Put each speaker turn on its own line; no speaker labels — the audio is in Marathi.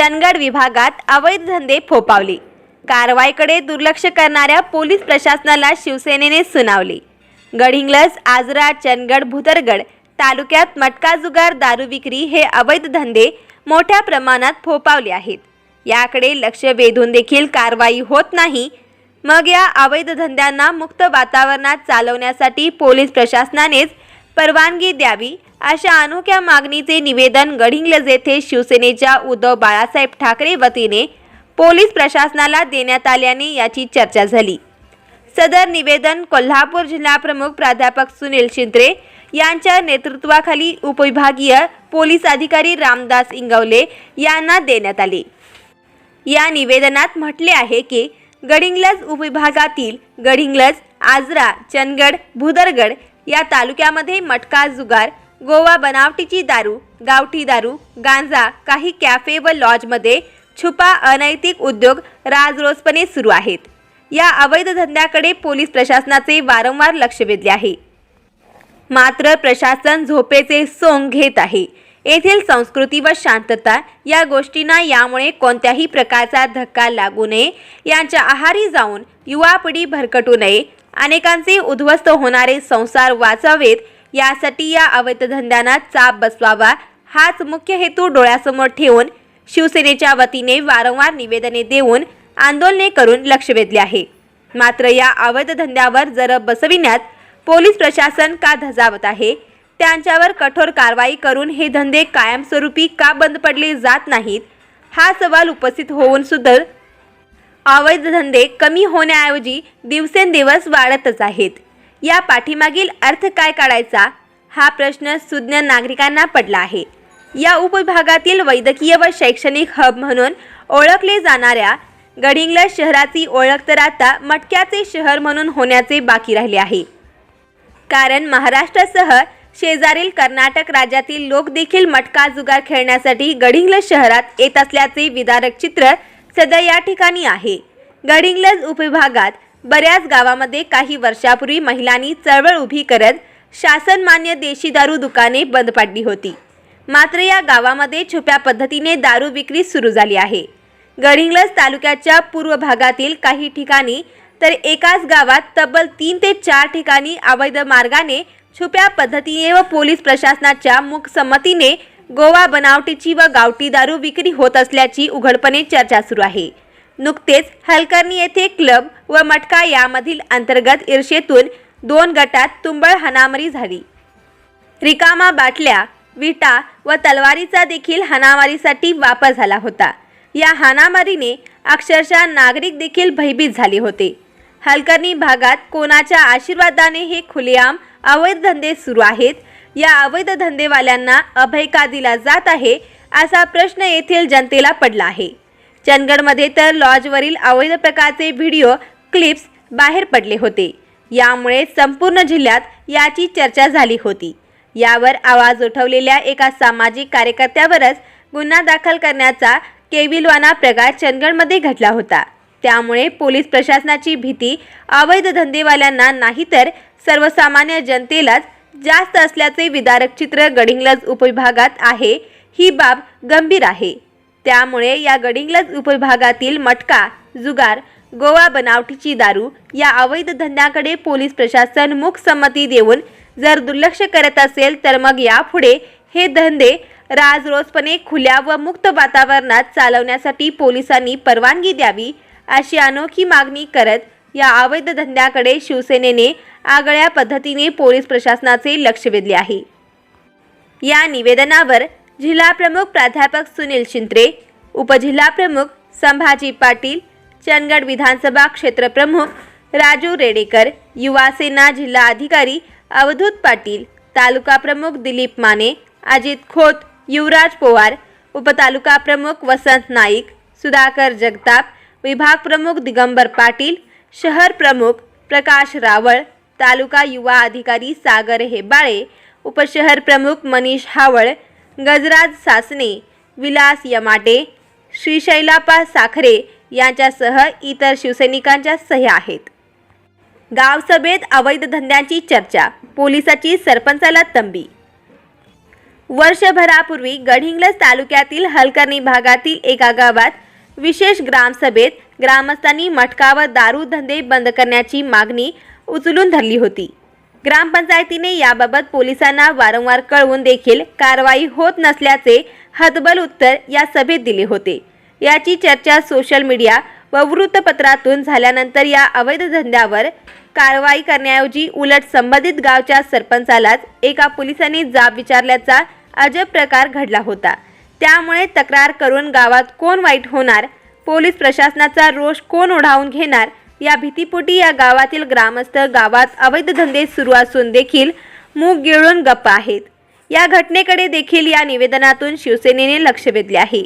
चंदगड विभागात अवैध धंदे फोपावले. कारवाईकडे दुर्लक्ष करणाऱ्या पोलीस प्रशासनाला शिवसेनेने सुनावले. गडहिंग्लज आजरा चंदगड भुतरगड तालुक्यात मटका जुगार दारू विक्री हे अवैध धंदे मोठ्या प्रमाणात फोपावले आहेत. याकडे लक्ष वेधून देखील कारवाई होत नाही. मग या अवैध धंद्यांना मुक्त वातावरणात चालवण्यासाठी पोलीस प्रशासनानेच परवानगी द्यावी अशा अनोख्या मागणीचे निवेदन गडिंग्लज येथे शिवसेनेच्या उद्धव बाळासाहेब ठाकरे वतीने पोलीस प्रशासनाला देण्यात आल्याने याची चर्चा झाली. सदर निवेदन कोल्हापूर जिल्हा प्रमुख प्राध्यापक सुनील शिंत्रे यांच्या नेतृत्वाखाली उपविभागीय पोलीस अधिकारी रामदास इंगवले यांना देण्यात आले. या निवेदनात म्हटले आहे की गडिंग्लज उपविभागातील गडिंग्लज आजरा चंदगड भुदरगड या तालुक्यामध्ये मटका जुगार गोवा बनावटीची दारू गावठी दारू गांजा काही कॅफे व लॉजमध्ये छुपा अनैतिक उद्योग राजरोसपणे सुरू आहेत. या अवैध धंद्याकडे पोलीस प्रशासनाचे वारंवार लक्ष वेधले आहे. मात्र प्रशासन झोपेचे सोंग घेत आहे. येथील संस्कृती व शांतता या गोष्टींना यामुळे कोणत्याही प्रकारचा धक्का लागू नये. यांच्या आहारी जाऊन युवा पिढी भरकटू नये. अनेकांचे उद्ध्वस्त होणारे संसार वाचावेत. यासाठी या अवैध धंद्यांना चाप बसवावा हाच मुख्य हेतू डोळ्यासमोर ठेवून शिवसेनेच्या वतीने वारंवार निवेदने देऊन आंदोलने करून लक्ष वेधले आहे. मात्र या अवैध धंद्यावर जर बसविण्यात पोलीस प्रशासन का धजावत आहे? त्यांच्यावर कठोर कारवाई करून हे धंदे कायमस्वरूपी का बंद पडले जात नाहीत? हा सवाल उपस्थित होऊन सुद्धा अवैध धंदे कमी होण्याऐवजी दिवसेंदिवस वाढतच आहेत. या पाठीमागील अर्थ काय काढायचा? हा प्रश्न सुज्ञ नागरिकांना पडला आहे. या उपविभागातील वैद्यकीय व शैक्षणिक हब म्हणून ओळखले जाणाऱ्या गडिंग्लज शहराची ओळख तर आता मटक्याचे शहर म्हणून होण्याचे बाकी राहिले आहे. कारण महाराष्ट्रासह शेजारील कर्नाटक राज्यातील लोक देखील मटका जुगार खेळण्यासाठी गडिंग्लज शहरात येत असल्याचे विदारक चित्र सध्या या ठिकाणी आहे. गडिंग्लज उपविभागात बऱ्याच गावामध्ये काही वर्षापूर्वी महिलांनी चळवळ उभी करत शासनमान्य देशी दारू दुकाने बंद पाडली होती. मात्र या गावामध्ये छुप्या पद्धतीने दारू विक्री सुरू झाली आहे. गडिंग्लज तालुक्याच्या पूर्व भागातील काही ठिकाणी तर एकाच गावात तब्बल तीन ते चार ठिकाणी अवैध मार्गाने छुप्या पद्धतीने व पोलीस प्रशासनाच्या मुखसंमतीने गोवा बनावटीची व गावठी दारू विक्री होत असल्याची उघडपणे चर्चा सुरू आहे. नुकतेच हलकर्णी येथे क्लब व मटका यामधील अंतर्गत ईर्षेतून दोन गटात तुंबळ हाणामारी झाली. रिकामा बाटल्या विटा व तलवारीचा देखील हाणामारीसाठी वापर झाला होता. या हाणामारीने अक्षरशः नागरिक देखील भयभीत झाले होते. हलकर्णी भागात कोणाच्या आशीर्वादाने हे खुलेआम अवैध धंदे सुरू आहेत? या अवैध धंदेवाल्यांना अभय का दिला जात आहे? असा प्रश्न येथील जनतेला पडला आहे. चंदगडमध्ये तर लॉजवरील अवैध प्रकारचे व्हिडिओ क्लिप्स बाहेर पडले होते. यामुळे संपूर्ण जिल्ह्यात याची चर्चा झाली होती. यावर आवाज उठवलेल्या एका सामाजिक कार्यकर्त्यावरच गुन्हा दाखल करण्याचा केविलवाना प्रकार चंदगडमध्ये घडला होता. त्यामुळे पोलीस प्रशासनाची भीती अवैध धंदेवाल्यांना नाही तर सर्वसामान्य जनतेलाच जास्त असल्याचे विदारक चित्र गडिंग्लज उपविभागात आहे ही बाब गंभीर आहे. त्यामुळे या गडिंगलज उपविभागातील मटका जुगार गोवा बनावटीची दारू या अवैध धंद्याकडे पोलीस प्रशासन मुख संमती देऊन जर दुर्लक्ष करत असेल तर मग यापुढे हे धंदे राजरोजपणे खुल्या व मुक्त वातावरणात चालवण्यासाठी पोलिसांनी परवानगी द्यावी अशी अनोखी मागणी करत या अवैध धंद्याकडे शिवसेनेने आगळ्या पद्धतीने पोलीस प्रशासनाचे लक्ष वेधले आहे. या निवेदनावर जिल्हाप्रमुख प्राध्यापक सुनील शिंत्रे उपजिल्हाप्रमुख संभाजी पाटील चंदगड विधानसभा क्षेत्रप्रमुख राजू रेडेकर युवा सेना जिल्हा अधिकारी अवधूत पाटील तालुका प्रमुख दिलीप माने अजित खोत युवराज पोवार उपतालुका प्रमुख वसंत नाईक सुधाकर जगताप विभाग प्रमुख दिगंबर पाटील शहर प्रमुख प्रकाश रावळ तालुका युवा अधिकारी सागर हेबाळे उपशहर प्रमुख मनीष हावळ गजराज सासने विलास यमाटे श्रीशैलापा साखरे यांच्यासह इतर शिवसैनिकांच्या सह्या आहेत. गावसभेत अवैध धंद्यांची चर्चा पोलिसाची सरपंचाला तंबी. वर्षभरापूर्वी गडहिंग्लज तालुक्यातील हलकर्णी भागातील एका गावात विशेष ग्रामसभेत ग्रामस्थांनी मटका व दारू धंदे बंद करण्याची मागणी उचलून धरली होती. ग्रामपंचायतीने याबाबत पोलिसांना वारंवार कळवून देखील कारवाई होत नसल्याचे हतबल उत्तर या सभेत दिले होते. याची चर्चा सोशल मीडिया व वृत्तपत्रातून झाल्यानंतर या अवैध धंद्यावर कारवाई करण्याऐवजी उलट संबंधित गावच्या सरपंचालाच एका पोलिसांनी जाब विचारल्याचा अजब प्रकार घडला होता. त्यामुळे तक्रार करून गावात कोण वाईट होणार पोलीस प्रशासनाचा रोष कोण ओढावून घेणार या भीतीपोटी या गावातील ग्रामस्थ गावात अवैध धंदे सुरू असून देखील मूग गिळून गप्प आहेत. या घटनेकडे देखील या निवेदनातून शिवसेनेने लक्ष वेधले आहे.